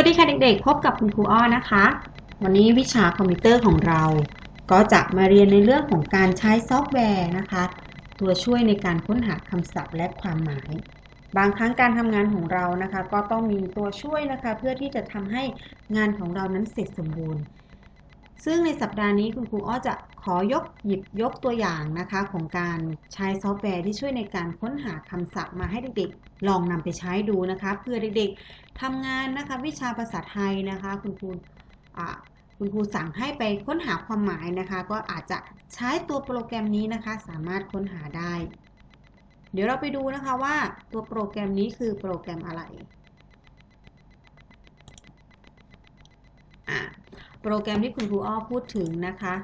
วัสดีค่ะเด็กๆ พบกับคุณครูอ้อนะคะ วันนี้วิชาคอมพิวเตอร์ของเรา ก็จะมาเรียนในเรื่องของการใช้ซอฟต์แวร์นะคะ ตัวช่วยในการค้นหาคำศัพท์และความหมาย บางครั้งการทำงานของเรานะคะ ก็ต้องมีตัวช่วยนะคะ เพื่อที่จะทำให้งานของเรานั้นเสร็จสมบูรณ์ ซึ่งในสัปดาห์นี้คุณครูอ้อจะขอยกหยิบยกตัวอย่างนะคะ ของการใช้ซอฟต์แวร์ที่ช่วยในการค้นหาคำศัพท์มาให้เด็กๆ ลองนำไปใช้ดูนะคะเพื่อเด็กๆทำงานนะคะ วิชาภาษาไทยนะคะ คุณครูคุณครูสั่งให้ไปค้นหาความหมายนะคะ ก็อาจจะใช้ตัวโปรแกรมนี้นะคะ สามารถค้นหาได้ เดี๋ยวเราไปดูนะคะว่าตัวโปรแกรมนี้คือโปรแกรมอะไรอ่า โปรแกรมที่คุณครูอ้อพูดถึงนะคะ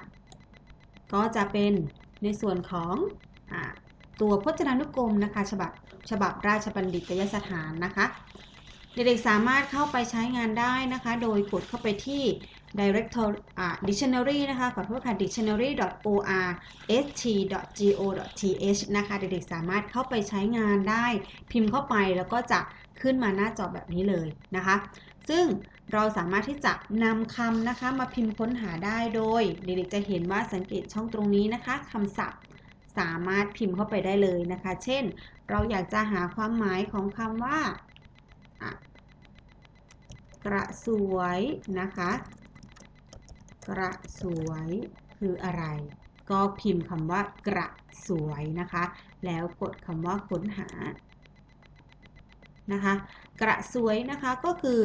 ก็จะเป็นในส่วนของอตัวพจนานุกรมนะคะ ฉบับฉบับราชบัณฑิตยสถานนะคะ เด็กๆสามารถเข้าไปใช้งานได้นะคะ โดยกดเข้าไปที่ director dictionary นะคะขอโทษค่ะ dictionary.orst.go.th นะคะเด็กๆสามารถเข้าไปใช้งานได้พิมพ์เข้าไปแล้วก็จะขึ้นมาหน้าจอแบบนี้เลยนะคะ ซึ่ง เราสามารถที่จะนำคำนะคะมาพิมพ์ค้นหาได้โดย เด็กๆจะเห็นว่าสังเกตช่องตรงนี้นะคะคำศัพท์สามารถพิมพ์เข้าไปได้เลยนะคะ เช่น เราอยากจะหาความหมายของคำว่ากระสวยนะคะ กระสวยคืออะไร ก็พิมพ์คำว่ากระสวยนะคะ แล้วกดคำว่าค้นหานะคะ กระสวยนะคะก็คือ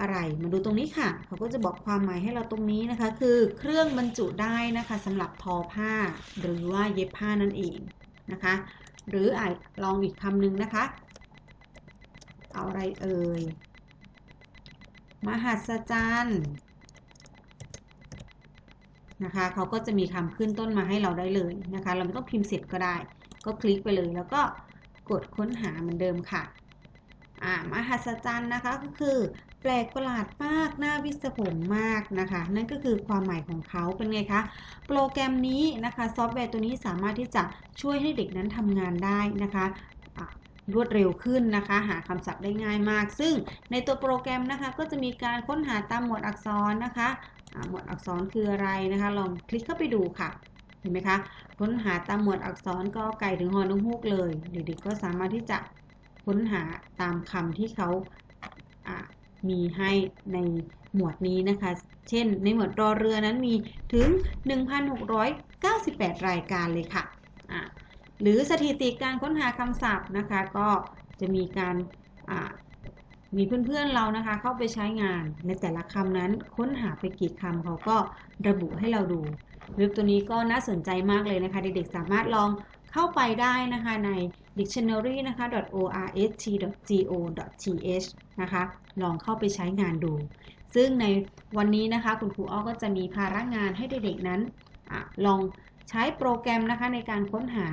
อะไรมาดูตรงนี้ค่ะ เขาก็จะบอกความหมายให้เราตรงนี้นะคะ คือเครื่องบรรจุได้นะคะสำหรับทอผ้า หรือว่าเย็บผ้านั่นเองนะคะ หรืออาจลองอีกคำหนึ่งนะคะ เอาอะไรเอ่ยมหัศจรรย์นะคะเขาก็จะมีคำขึ้นต้นมาให้เราได้เลยนะคะ เราไม่ต้องพิมพ์เสร็จก็ได้ ก็คลิกไปเลยแล้วก็กดค้นหาเหมือนเดิมค่ะมหัศจรรย์นะคะก็คือ แปลกประหลาดมากน่าวิศวงมากนะคะ นั่นก็คือความหมายของเขาเป็นไงคะ โปรแกรมนี้นะคะซอฟต์แวร์ตัวนี้สามารถที่จะช่วยให้เด็กนั้นทำงานได้นะคะรวดเร็วขึ้นนะคะ หาคำศัพท์ได้ง่ายมาก ซึ่งในตัวโปรแกรมนะคะ ก็จะมีการค้นหาตามหมวดอักษรนะคะหมวดอักษรคืออะไรนะคะ ลองคลิกเข้าไปดูค่ะเห็นไหมคะค้นหาตามหมวดอักษรก็ไก่ถึงหอนุ่งฮูกเลย เด็กๆก็สามารถที่จะค้นหาตามคำที่เขา มีให้ในหมวดนี้นะคะ เช่น ในหมวดรอเรือนั้นมีถึง 1,698 รายการเลยค่ะะหรือสถิติการค้นหาคำศัพท์นะคะ ก็จะมีการมีเพื่อนๆเรานะคะ เข้าไปใช้งานในแต่ละคำนั้นค้นหาไปกี่คำเขาก็ระบุให้เราดูเว็บตัวนี้ก็น่าสนใจมากเลยนะคะ เด็กๆสามารถลองเข้าไปได้นะคะใน dictionary นะคะ .orst.go.th นะคะ ลองเข้าไปใช้งานดู ซึ่งในวันนี้นะคะคุณครูอ้อก็จะมีภาระงานให้เด็กๆนั้นอลองใช้โปรแกรมนะคะในการค้นหา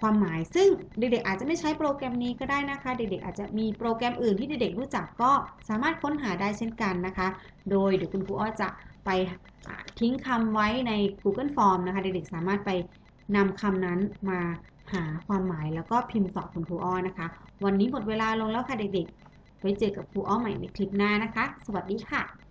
ความหมาย ซึ่งเด็กๆอาจจะไม่ใช้โปรแกรมนี้ก็ได้นะคะ เด็กๆอาจจะมีโปรแกรมอื่นที่เด็กๆรู้จักก็สามารถค้นหาได้เช่นกันนะคะ โดยเดี๋ยวคุณครูอ้อจะไปทิ้งคำไว้ใน Google Form นะคะ เด็กๆสามารถไป นำคำนั้นมาหาความหมายแล้วก็พิมพ์ตอบคุณครูอ้อนะคะ วันนี้หมดเวลาลงแล้วค่ะเด็กๆ ไว้เจอกับครูอ้อใหม่ในคลิปหน้านะคะ สวัสดีค่ะ